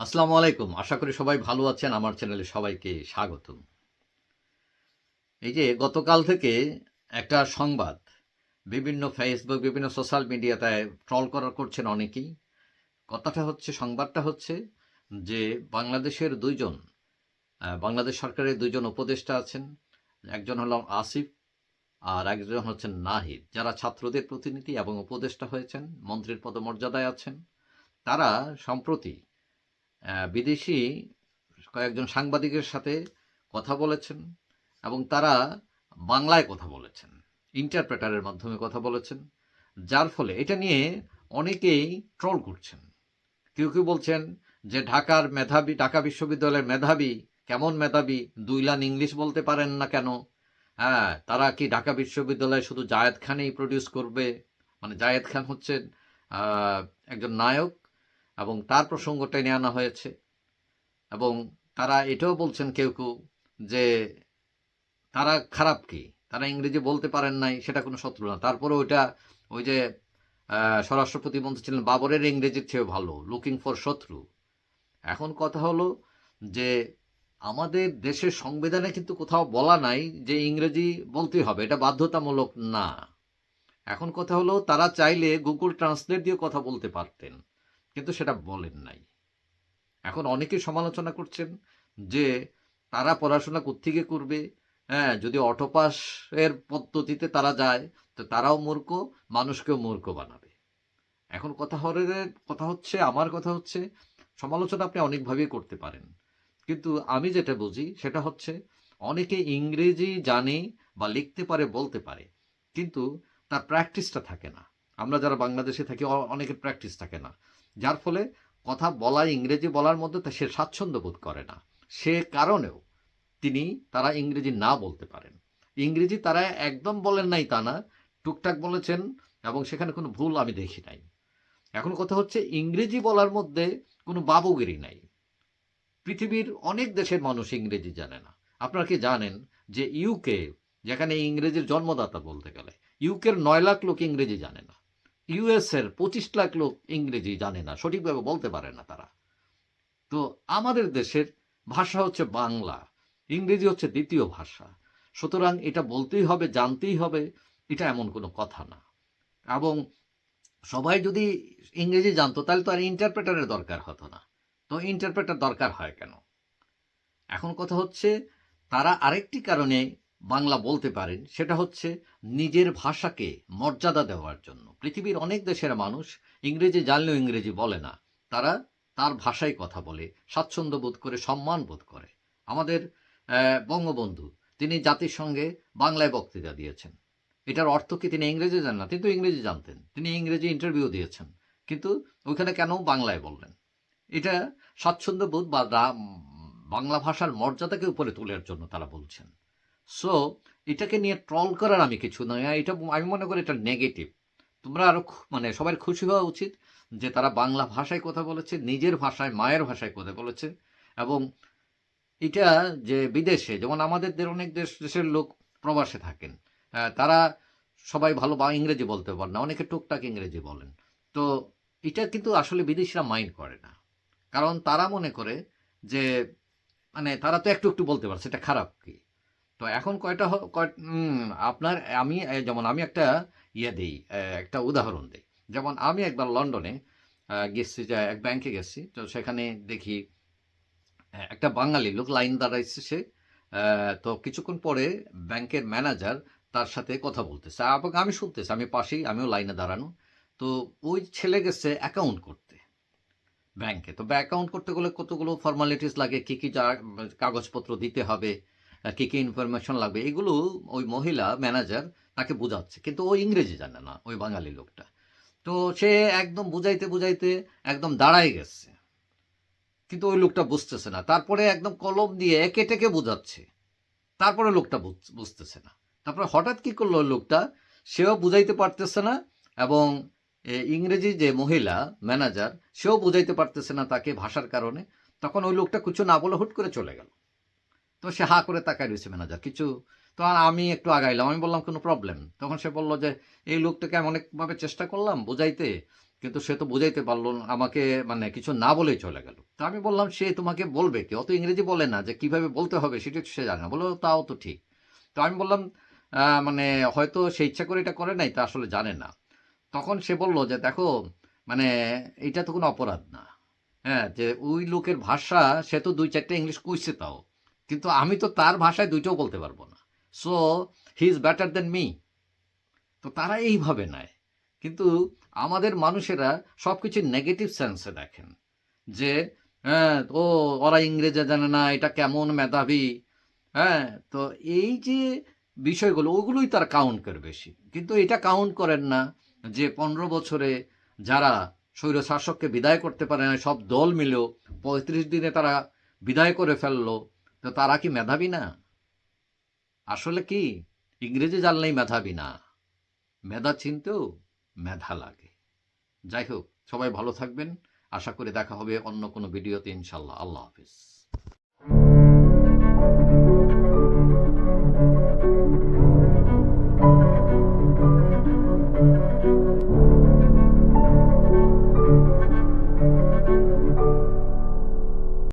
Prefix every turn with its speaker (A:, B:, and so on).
A: আসসালামু আলাইকুম। আশা করি সবাই ভালো আছেন। আমার চ্যানেলে সবাইকে স্বাগত এই যে গতকাল থেকে একটা সংবাদ, বিভিন্ন ফেসবুক বিভিন্ন সোশ্যাল মিডিয়াতে ট্রল করা করছেন অনেকেই। কথাটা হচ্ছে, সংবাদটা হচ্ছে যে বাংলাদেশের দুইজন বাংলাদেশ সরকারের দুইজন উপদেষ্টা আছেন। একজন হলো আসিফ আর একজন হচ্ছেন নাহিদ। যারা ছাত্রদের প্রতিনিধি এবং উপদেষ্টা হয়েছেন, মন্ত্রীর পদমর্যাদায় আছেন। তারা সম্প্রতি বিদেশি কয়েকজন সাংবাদিকের সাথে কথা বলেছেন এবং তারা বাংলায় কথা বলেছেন ইন্টারপ্রেটারের মাধ্যমে কথা বলেছেন, যার ফলে এটা নিয়ে অনেকেই ট্রল করছেন। কেউ কেউ বলছেন যে ঢাকার মেধাবী, ঢাকা বিশ্ববিদ্যালয়ের মেধাবী, কেমন মেধাবী দুই লাইন ইংলিশ বলতে পারেন না কেন? হ্যাঁ তারা কি ঢাকা বিশ্ববিদ্যালয়ে শুধু জায়েদ খানেই প্রডিউস করবে? মানে জায়েদ খান হচ্ছেন একজন নায়ক এবং তার প্রসঙ্গটাই নিয়ে আনা হয়েছে। এবং তারা এটাও বলছেন কেউ কেউ যে তারা খারাপ কি? তারা ইংরেজি বলতে পারেন নাই, সেটা কোনো শত্রু না। তারপরে ওইটা ওই যে স্বরাষ্ট্র প্রতিমন্ত্রী ছিলেন, বাবরের ইংরেজির চেয়েও ভালো লুকিং ফর শত্রু। এখন কথা হলো যে, আমাদের দেশের সংবিধানে কিন্তু কোথাও বলা নাই যে ইংরেজি বলতেই হবে, এটা বাধ্যতামূলক না। এখন কথা হলো তারা চাইলে গুগল ট্রান্সলেট দিয়ে কথা বলতে পারতেন। কিন্তু সেটা বলেন নাই। এখন অনেকে সমালোচনা করছেন যে তারা পড়াশোনা কোত্থেকে করবে? হ্যাঁ যদি অটোপাসের পদ্ধতিতে তারা যায়, তো তারাও মূর্খ, মানুষকেও মূর্খ বানাবে। এখন কথা হলে কথা হচ্ছে, আমার কথা হচ্ছে, সমালোচনা আপনি অনেকভাবেই করতে পারেন। কিন্তু আমি যেটা বুঝি, সেটা হচ্ছে অনেকে ইংরেজি জানে বা লিখতে পারে, বলতে পারে, কিন্তু তার প্র্যাকটিসটা থাকে না। আমরা যারা বাংলাদেশে থাকি অনেকের প্র্যাকটিস থাকে না। যার ফলে কথা বলা, ইংরেজি বলার মধ্যে সে স্বাচ্ছন্দ্য বোধ করে না। সে কারণেও তিনি তারা ইংরেজি না বলতে পারেন। ইংরেজি তারা একদম বলেন নাই তা না। টুকটাক বলেছেন এবং সেখানে কোনো ভুল আমি দেখি নাই। এখন কথা হচ্ছে, ইংরেজি বলার মধ্যে কোনো বাবুগিরি নাই। পৃথিবীর অনেক দেশের মানুষ ইংরেজি জানে না। আপনারা কি জানেন যে ইউকে যেখানে ইংরেজির জন্মদাতা বলতে গেলে ইউকের নয় লাখ লোক ইংরেজি জানে না। ইউএস এর পঁচিশ লাখ লোক ইংরেজি জানে না, সঠিকভাবে বলতে পারে না তারা। তো আমাদের দেশের ভাষা হচ্ছে বাংলা, ইংরেজি হচ্ছে দ্বিতীয় ভাষা। সুতরাং এটা বলতেই হবে, জানতেই হবে, এটা এমন কোনো কথা না। এবং সবাই যদি ইংরেজি জানতো, তাহলে তো আর ইন্টারপ্রেটারের দরকার হতো না। তো ইন্টারপ্রেটার দরকার হয় কেন? এখন কথা হচ্ছে, তারা আরেকটি কারণে বাংলা বলতে পারেন, সেটা হচ্ছে নিজের ভাষাকে মর্যাদা দেওয়ার জন্য। পৃথিবীর অনেক দেশের মানুষ ইংরেজি জানলেও ইংরেজি বলে না। তারা তার ভাষায় কথা বলে, স্বাচ্ছন্দ্য বোধ করে, সম্মান বোধ করে। আমাদের বঙ্গবন্ধু, তিনি জাতিসংঘে বাংলায় বক্তৃতা দিয়েছেন। এটার অর্থ কি? তিনি ইংরেজি জানেন না। তিনি তো ইংরেজি জানতেন। তিনি ইংরেজি ইন্টারভিউ দিয়েছেন। কিন্তু ওইখানে কেন বাংলায় বললেন? এটা স্বাচ্ছন্দ্য বোধ বা বাংলা ভাষার মর্যাদাকে উপরে তোলার জন্য তারা বলছেন। সো এটাকে নিয়ে ট্রল করার আমি কিছু নয় এটা আমি মনে করি এটা নেগেটিভ তোমরা আরও মানে সবার খুশি হওয়া উচিত যে তারা বাংলা ভাষায় কথা বলেছে, নিজের ভাষায়, মায়ের ভাষায় কথা বলেছে। এবং এটা যে বিদেশে, যেমন আমাদের দের অনেক দেশ, দেশের লোক প্রবাসে থাকেন। তারা সবাই ভালো বা ইংরেজি বলতে পারেন না, অনেকে টুকটাক ইংরেজি বলেন। তো এটা কিন্তু আসলে বিদেশিরা মাইন্ড করে না। কারণ তারা মনে করে যে মানে তারা তো একটু একটু বলতে পারছে এটা খারাপ কি? তো এখন কয়টা আপনার, আমি যেমন আমি একটা ইয়ে দিই একটা উদাহরণ দিই। যেমন আমি একবার লন্ডনে গেছি, যে এক ব্যাংকে গেছি, তো সেখানে দেখি একটা বাঙালি লোক লাইন দাঁড়াইছে সে তো কিছুক্ষণ পরে ব্যাংকের ম্যানেজার তার সাথে কথা বলতেছে। এবং আমি শুনতেছি, আমি পাশেই, আমিও লাইনে দাঁড়ানো। তো ওই ছেলে গেছে অ্যাকাউন্ট করতে ব্যাংকে তো অ্যাকাউন্ট করতে গেলে কতগুলো ফর্মালিটিস লাগে, কি কি যা- কাগজপত্র দিতে হবে কি কি ইনফরমেশন লাগবে, এগুলো ওই মহিলা ম্যানেজার তাকে বোঝাচ্ছে। কিন্তু ও ইংরেজি জানে না, ওই বাঙালি লোকটা। তো সে একদম বুঝাইতে বুঝাইতে একদম দাঁড়ায় গেছে। কিন্তু ওই লোকটা বুঝতেছে না। তারপরে একদম কলম দিয়ে একে টেকে বোঝাচ্ছে। তারপরে লোকটা বুঝ- বুঝতেছে না। তারপরে হঠাৎ কি করল লোকটা? সেও বুঝাইতে পারতেছে না এবং ইংরেজি যে মহিলা ম্যানেজার সেও বুঝাইতে পারতেছে না তাকে ভাষার কারণে। তখন ওই লোকটা কিছু না বলে হুট করে চলে গেল। তো সে হা করে তাকায় রয়েছে ম্যানেজার। কিছু তো আমি একটু আগাইলাম, আমি বললাম, কোনো প্রবলেম তখন সে বলল যে, এই লোকটাকে আমি অনেকভাবে চেষ্টা করলাম বোঝাইতে, কিন্তু সে তো বোঝাইতে পারল আমাকে মানে কিছু না বলেই চলে গেল। তো আমি বললাম, সে তোমাকে বলবে কি? অত ইংরেজি বলে না যে কীভাবে বলতে হবে সেটা সে জানে না। বলল, তাও তো ঠিক। তো আমি বললাম মানে হয়তো সে ইচ্ছা করে এটা করে নাই, তা আসলে জানে না। তখন সে বলল যে, দেখো মানে এটা তো কোনো অপরাধ না। হ্যাঁ যে ওই লোকের ভাষা সে তো দুই চারটে ইংলিশ কইছে তাও। কিন্তু আমি তো তার ভাষায় দুইটাও বলতে পারব না। So he is better than me তো তারা এইভাবে নেয়। কিন্তু আমাদের মানুষেরা সব কিছু নেগেটিভ সেন্সে দেখেন। যে হ্যাঁ ও, ওরা ইংরেজি জানে না, এটা কেমন মেধাবী। হ্যাঁ তো এই যে বিষয়গুলো, ওগুলোই তার কাউন্ট করে বেশি। কিন্তু এটা কাউন্ট করেন না যে পনেরো বছরে যারা স্বৈর শাসককে বিদায় করতে পারে না সব দল মিলেও পঁয়ত্রিশ দিনে তারা বিদায় করে ফেলল। তো তারা কি মেধাবী না? আসলে কি? ইংরেজি জানলেই মেধাবী না। মেধা চিনতেও মেধা লাগে। যাই হোক, সবাই ভালো থাকবেন। আশা করি দেখা হবে অন্য কোনো ভিডিওতে, ইনশাল্লাহ। আল্লাহ হাফিজ।